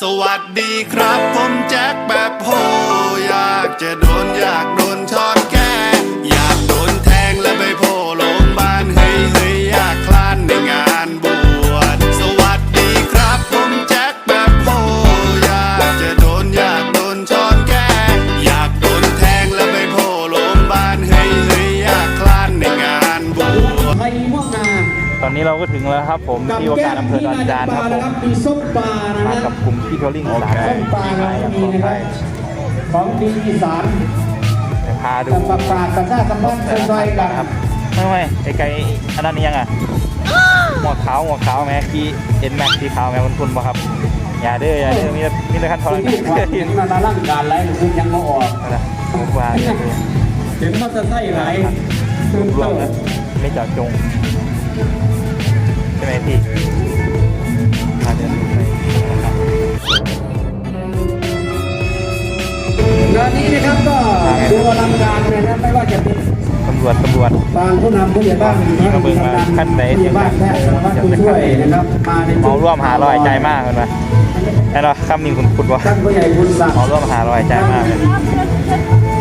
สวัสดีครับผมแจ็คแบบโฮอยากจะโดนอยากโดนช็อตแก ก็ถึงแล้วครับ ผมกับที่ว่าแก้การมอำเภอที่ดอนนาจานปคลารับผมนะครับมีส้มปลานะมาฮะกับกลุ่มพี่ทัวริ่งสามส้มปลาเราก็มีนะครับของดีอีสานจะพาดูกับปลากระชากกำลังซอยๆกันครับไม่ไม่ไอ้ไก่อันนั้นนี่ยังอะหัวขาวหัวขาวแม่กี้เอ็นแม็กสีขาวแม่คุณคุณป่ะครับอย่าเด้ออย่าเด้อมีแต่มีแต่ขั้นตอนที่ความเห็นนานาร่างการไรคุณยังมาออกนั่นแหละผมว่าเนี่ยคือเห็นมอเตอร์ไซค์ไหลตื่นรวเต้มนนะไม่เจาะจงใช่ไหมพี่พาเดินดูไปนะครับงานนี้นะครับก็ดูอลังการเลยนะไม่ว่าจะเป็นตำรวจตำรวจบางผู้นำผู้ใหญ่บ้านมีมาเบิ่งว่าขั้นไหนผู้ใหญ่บ้านแพทย์สารวัตรผู้ช่วยนะครับมาในเมาร่วมหาลอยใจมากเลยนะไอ้เราคำนี้คุณคุณว่าท่านผู้ใหญ่บุญศักดิ์เมาร่วมหาลอยใจมากเลย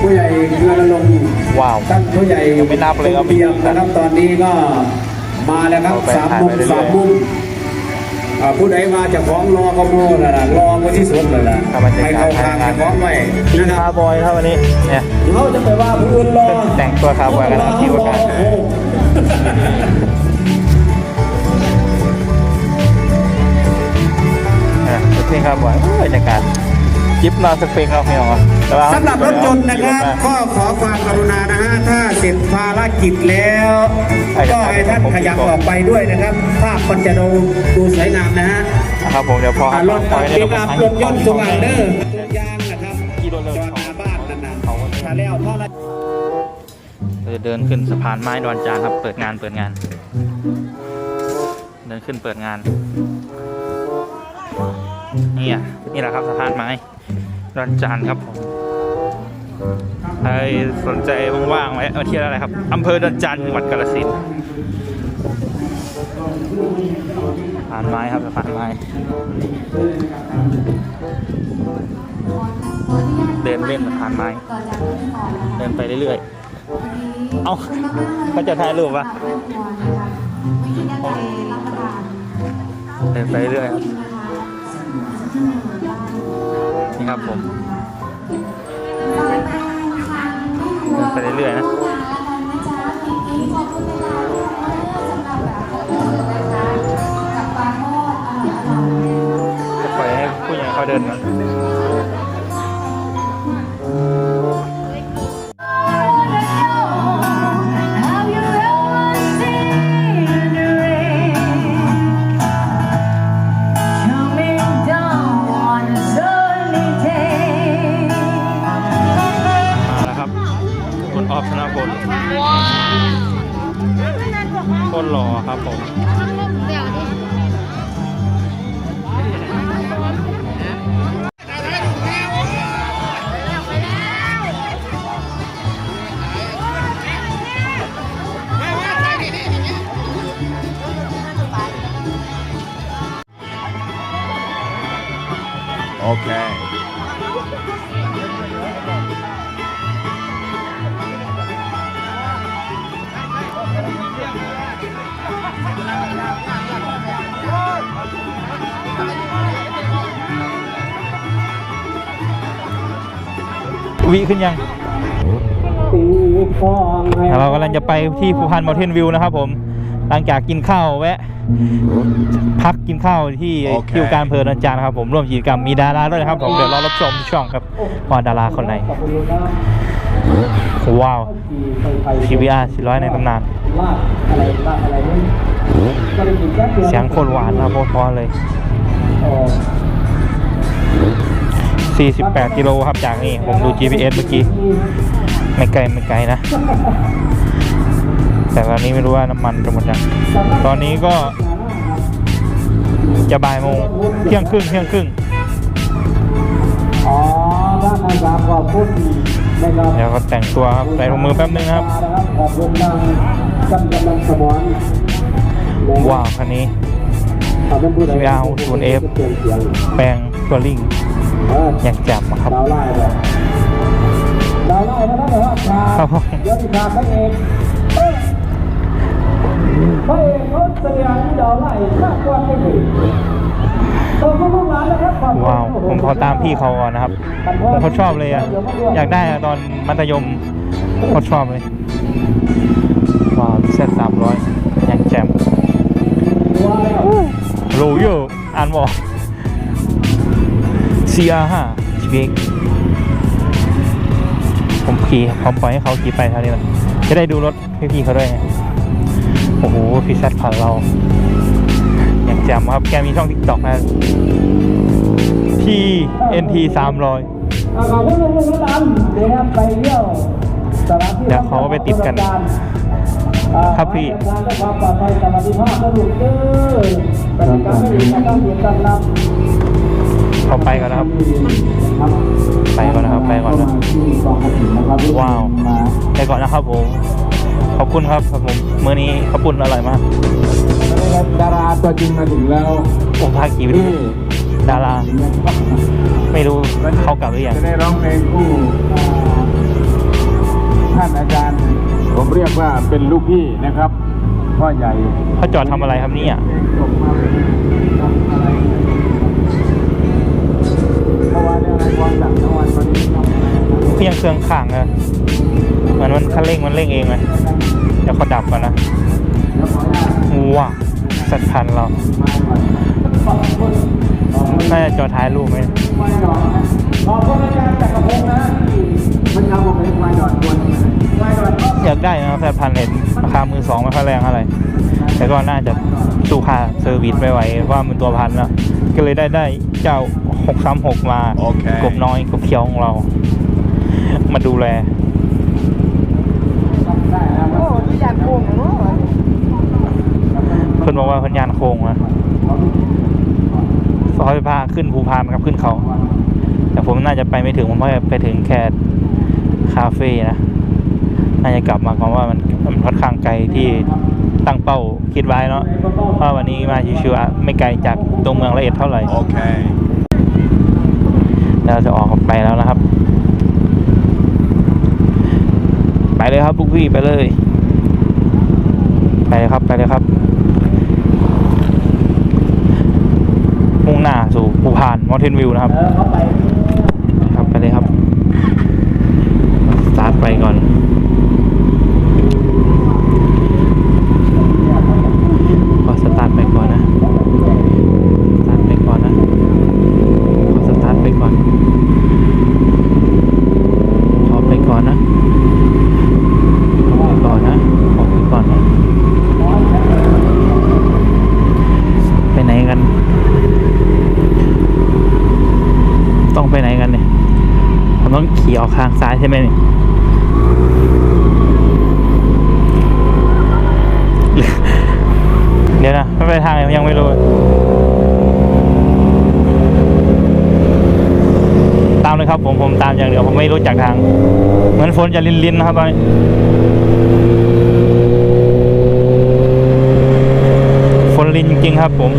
ผู้ใหญ่เรือลงค์ว้าวท่านผู้ใหญ่ยังไม่นับเลยครับเปียกนะครับตอนนี้ก็ มาแล้วครับเอาไปสามมุมถ่ายไปเรื่อยๆสามมุมอ่าผู้ใดมาจากของรอก็โม่ละล่ะรอก็ที่สุดเลยล่ะทำบรรยากาศให้เข้าทางทางของไว้นะคคารับร์บอยครับวันนี้เนี่ยเขาจะไปว่าผู้อื่นรอแต่งตัวคาร์บอยกันนะที่ว่าการโอ้โหเนี่ยสักเพลงคาร์บอยบรรยากาศ จิบมาสักเพลงเราไม่เอาอะแต่ว่าสำหรับรถยนต์นะครับก็ขอความกรุณานะฮะถ้าเสร็จภารกิจแล้ว ก็ให้ท่านขยับออกไปด้วยนะครับ ภาพมันจะดูดูสวยงามนะฮะนะครับผมเดี๋ยวพออ่ารถปล่อยปิเดี๋ยวกอัพผมรถยนต์ทุกอันเด้อทุกอยางนะครับขี่รถจเลอยดหน้าบ้านนั่นนะถ้าแล้วพ่อละเราจะเดินขึ้นสะพานไม้ดอนจานครับ เปิดงานเปิดงาน เดินขึ้นเปิดงานนี่อะนี่แหละครับสะพานไม้ ดอนจานครับผมใครสนใจว่างๆไว้มาเที่ยวอะไรครับอำเภอดอนจานจังหวัดกาฬสินธุ์สะพานไม้ครับสะพานไม้เดินเล่นสะพานไม้ เดินไปเรื่อยๆ เอ้าเขาจะถ่ายรูปปะเดินไปเรื่อยครับ นี่ครับผมเดินไปเรื่อยๆนะจะปล่อยให้ผู้ใหญ่เขาเดินก่อน Have วิขึ้นยังตีฟองให้เรากำลังจะไปที่ภูพันมอเทนวิวนะครับผมหลังจากกินข้าวแวะ พักกินข้าวที่ที่ว่าการอำเพลินจานนะครับผมร่วมกิจกรรมมีดาราด้วยนะครับผมเดี๋ยวรอรับชมช่องครับว่าดาราคนไหนขอบคุณครับว้าว PVR 400 ในตำนานลาดอะไรลาดอะไรนี่ก็ได้กินแค่เดียวเสียงโคตรหวานนะครับเพราะๆเลยอ๋อ 48 กิโลครับจากนี่ผมดู GPS เมื่อกี้ไม่ไกลไม่ไกลนะ แต่ตอนนี้ไม่รู้ว่าน้ำมันจะหมดยังตอนนี้ก็จะบ่ายโมงเที่ยงครึ่งเที่ยงครึ่งอ๋อท่านอาจารย์ขอบคุณนะครับเดี๋ยวก็แต่งตัวครับใส่ถุงมือแป๊บนึงครับขอบคุณทางกำลังสมอนว้าวคันนี้ขอบคุณผู้ใด CBR 0F แปลง ทัวริงอย่างแจ่มอะครับดาวไล่เลยดาวไล่นะท่านเดี๋ยวว่าขาครับผมเดี๋ยวที่ขาพระเอกเอ้ยพระเอกเขาแสดงที่ดาวไล่มากกว่าไม่ถึงขอบคุณลูกหลานนะครับขอบคุณว้าวผมขอตามพี่เขาก่อนนะครับผมเขาชอบเลยอะอยากได้อะตอนมัธยมเขาชอบเลยว้าวเซตสามร้อยอย่างแจ่มโรโยอ่านบอก CR5 GX ผมขี่ผมปล่อยให้เขาขี่ไปเท่านี้แหละจะได้ดูรถพี่ๆเขาด้วยไงโอ้โหพี่แซดผ่านเรา อย่างแจ่มครับแกมีช่องทิกตอกนะ TNT 300อ่าขอบคุณลุงลุงหลานะครับไปเที่ยวสถานที่เดี๋ยวเขาไปติดกัน ครับพี่ขอให้ทำงานด้วยความปลอดภัยสวัสดิภาพสนุกเด้อปฏิกรรมไม่ดีนะครับเสียงดังนับ เขาไปก่อนนะครับ ไปก่อนนะครับไปก่อนนะว้าวไปก่อนนะครับผมขอบคุณครับครับผมมื้อนี้ข้าวปุ้นอร่อยมากดาราตัวจริงมาถึงแล้วผมพาขี่ไปดูดารา ไม่รู้เขากลับหรือยังจะได้ร้องเพลงคู่ท่านอาจารย์ ผมเรียกว่าเป็นลูกพี่นะครับพ่อใหญ่เขาจอดทำอะไรครับเนี่ย เพียงเครื่องข้างอะเหมือนมันคันเร่งมันเร่งเองเลยเดี๋ยวเขาดับก่อนนะว้าสัตว์พันเราน่าจะจอท้ายรูปไหมไม่หรอกขอบคุณอาจารย์จักรพงศ์นะมันเอาผมเป็นควดอดคนอดก็อยากได้นะแต่พันเห็นราคามือสองไม่ค่อยแรงเท่าไร แต่ก็น่าจะสู้ค่าเซอร์วิสไม่ไหวเพราะว่ามันตัวพันแล้วก็เลยได้ได้เจ้า 636 มา โอเค กบน้อยกบเขียวของเรา มาดูแลได้แล้วครับเพื่อนบอกว่าเพันยานโค้งนะซอยพาขึ้นภูพานครับขึ้นเขา แต่ผมน่าจะไปไม่ถึงผมว่าไปถึงแค่คาเฟ่นะ น่าจะกลับมาเพราะว่ามันมันค่อนข้างไกลที่ตั้งเป้าคิดไว้เนาะว่าวันนี้มาชิวๆอะไม่ไกลจากตัวเมืองละเอียดเท่าไหร่ Okay. แล้ว เราจะออกไปแล้วนะครับ ไปเลยครับพวกพี่ไปเลย ไปเลยครับไปเลยครับมุ่งหน้าสู่ภูพานมอเทนวิวนะครับเออเขาไปครับไปเลยครับสตาร์ทไปก่อน ขอสตาร์ทไปก่อนนะ สตาร์ทไปก่อนนะ ขอสตาร์ทไปก่อน ขอไปก่อนนะ ขอไปก่อนนะ ขอไปก่อนนะ ไปไหนกัน ต้องไปไหนกันเนี่ย ผมต้องขี่ออกทางซ้ายใช่ไหมเนี่ย เดี๋ยวนะไม่ไปทางไหนยังไม่รู้ ตามเลย ครับผมผมตามอย่างเดียวผมไม่รู้จักทาง เหมือนฝนจะลินๆนนะครับตอนนี้ฝนลินจริงครับผม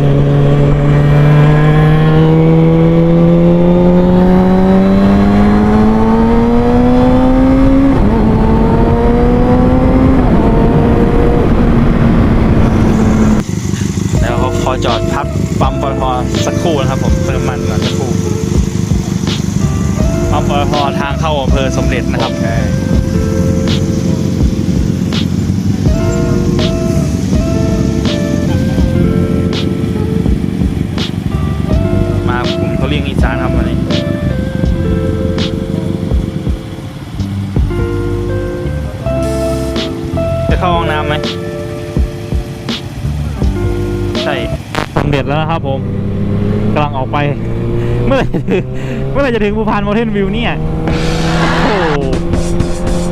นะครับผมกำลังออกไป เมื่อไหร่จะถึงเมื่อไหร่จะถึงภูพานโมเทนวิวเนี่ยโอ้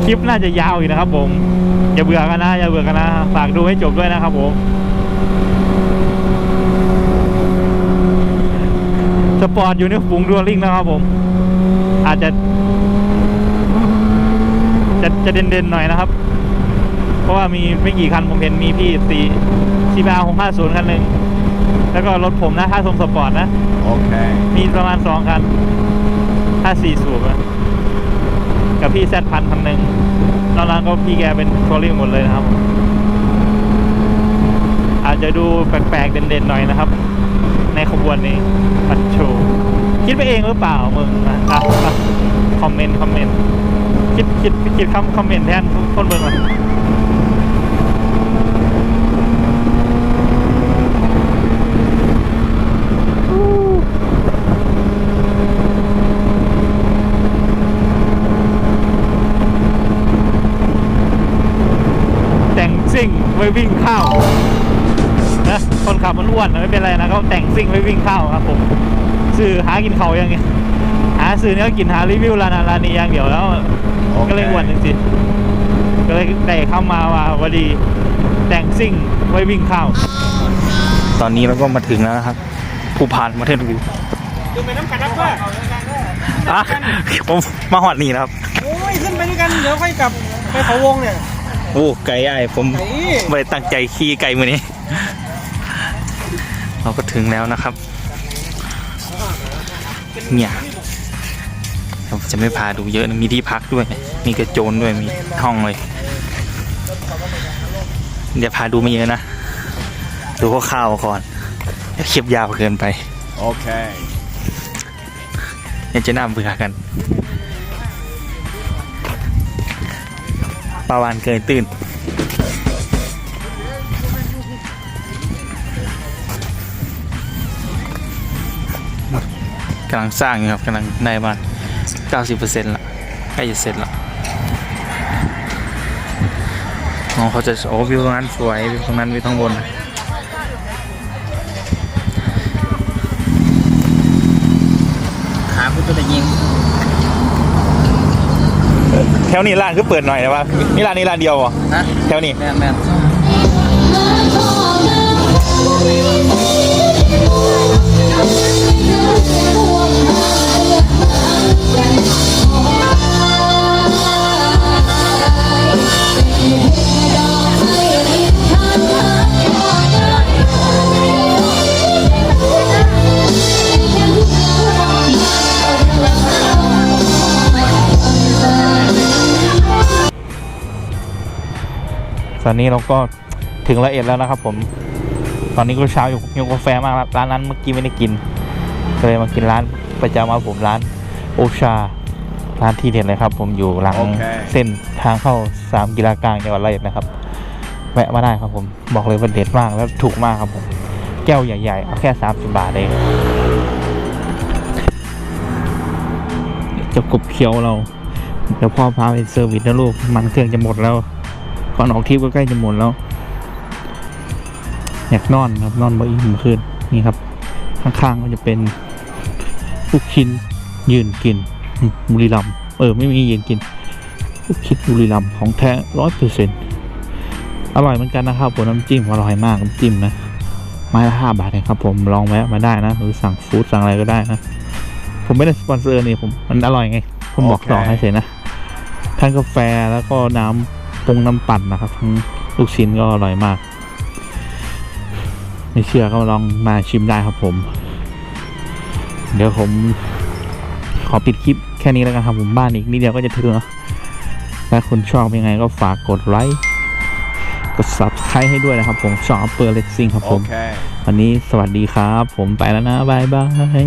คลิปน่าจะยาวอีกนะครับผม อย่าเบื่อกันนะอย่าเบื่อกันนะ ฝากดูให้จบด้วยนะครับผมสปอร์ตอยู่ในฝูงดัวลิงนะครับผม อาจจะ จะจะเด่นๆหน่อยนะครับ เพราะว่ามีไม่กี่คันผมเห็นมีพี่สี่ซีบาหกห้าศูนย์คันหนึ่ง แล้วก็รถผมนะท่าทรงสปอร์ตนะ Okay. มีประมาณสองคันถ้าสี่สูบอะกับพี่แซดพันคันหนึ่งนอกนั้นก็พี่แกเป็นทัวริ่งหมดเลยนะครับ อาจจะดูแปลกๆ เด่นๆ หน่อยนะครับ ในขบวนนี้ปัดโชว์คิดไปเองหรือเปล่ามึงอะอะอะคอมเมนต์คอมเมนต์คิดคิดคิดคำคอมเมนต์แทนคนเมืองมันแต่งซิ่ง ไว้วิ่งเข้านะคนขับมันอ้วนนะไม่เป็นไรนะเขาแต่งซิ่งไว้วิ่งเข้าครับผมสื่อหากินเขาอย่างเงี้ยหาสื่อเนี้ยกินหารีวิวร้านนั้นร้านนี้อย่างเดียวแล้ว ก็เลยอ้วนจริงๆก็เลยได้เข้ามาว่าพอดีแต่งซิ่งไว้วิ่งเข้า ตอนนี้เราก็มาถึงแล้วนะครับผู้ผ่านมาเทนวิวดูไปน้ำกันนะว่าอะผมมาหอดนี่นะครับโอ้ยขึ้นไปด้วยกันเดี๋ยวค่อยกลับไปเขาวงเนี่ย โอ้ไก่ใหญ่ผมไหนไม่ได้ตั้งใจขี่ไก่มือนี้ เราก็ถึงแล้วนะครับ เนี่ยเราจะไม่พาดูเยอะนะมีที่พักด้วย มีกระโจนด้วยมีห้องเลย เดี๋ยวพาดูไม่เยอะนะ ดูข้าวๆก่อนเดี๋ยวคลิปยาวเกินไป Okay. เดี๋ยวจะน่าเบื่อกัน ปลาวานเกยตื่น กำลังสร้างอยู่ครับกำลังได้มา90%ละใกล้จะเสร็จละอ๋อเขาจะโอ้วิวตรงนั้นสวยวิวตรงนั้นวิวข้างบน แถวนี้ร้านก็เปิดหน่อยนะว่านี่ร้านนี้ร้านเดียวเหรอนะแถวนี้ แมนแมนต นนี้เราก็ถึงละเอียดแล้วนะครับ ผม ตอนนี้ก็เช้าอยู่หิวกาแฟมากครับร้านนั้นเมื่อกี้ไม่ได้กินก็เลยมากินร้านประจำมาผมร้านโอชาร้านที่เด็ดเลยครับ ผมอยู่หลังโอเคเส้นทางเข้าสามกีฬากลางจังหวัดระยองนะครับ แวะมาได้ครับผมบอกเลยว่าเด็ดมากแล้วถูกมากครับผม แก้วใหญ่ๆเอาแค่สามสิบบาทเองเจะกบเคี้ยวเรา เดี๋ยวพ่อพาไปเซอร์วิสนะลูก มันเครื่องจะหมดแล้ว ก่อนออกทิปก็ใกล้จะหมดแล้ว อยากนอนครับนอนบ่อิ่มคืนนี่ครับ ข้างๆก็จะเป็นลูกชิ้นยืนกินมบุรีรัมเออไม่มียืนกินลูกชิ้นบุรีรัมของแท้ร้อยเปอร์เซ็นต์อร่อยเหมือนกันนะครับผมน้ำจิ้มอร่อยมากน้ำจิ้มนะไม้ละห้าบาทเองครับผมลองแวะมาได้นะ หรือสั่งฟู้ดสั่งอะไรก็ได้นะ ผมไม่ได้สปอนเซอร์นี่ผมมันอร่อยไง ผมบอกต่อให้เฉยนะทั้งกาแฟแล้วก็น้ำ ปรุงน้ำปั่นนะครับทั้งลูกชิ้นก็อร่อยมาก ไม่เชื่อก็ลองมาชิมได้ครับผม เดี๋ยวผมขอปิดคลิปแค่นี้แล้วกันครับผมบ้านอีกนิดเดียวก็จะถึงแล้วถ้าคุณชอบยังไงก็ฝากกดไลค์กด subscribe ให้ด้วยนะครับผมช่อง Upper Racing ครับผม Okay. วันนี้สวัสดีครับ ผมไปแล้วนะบ๊ายบาย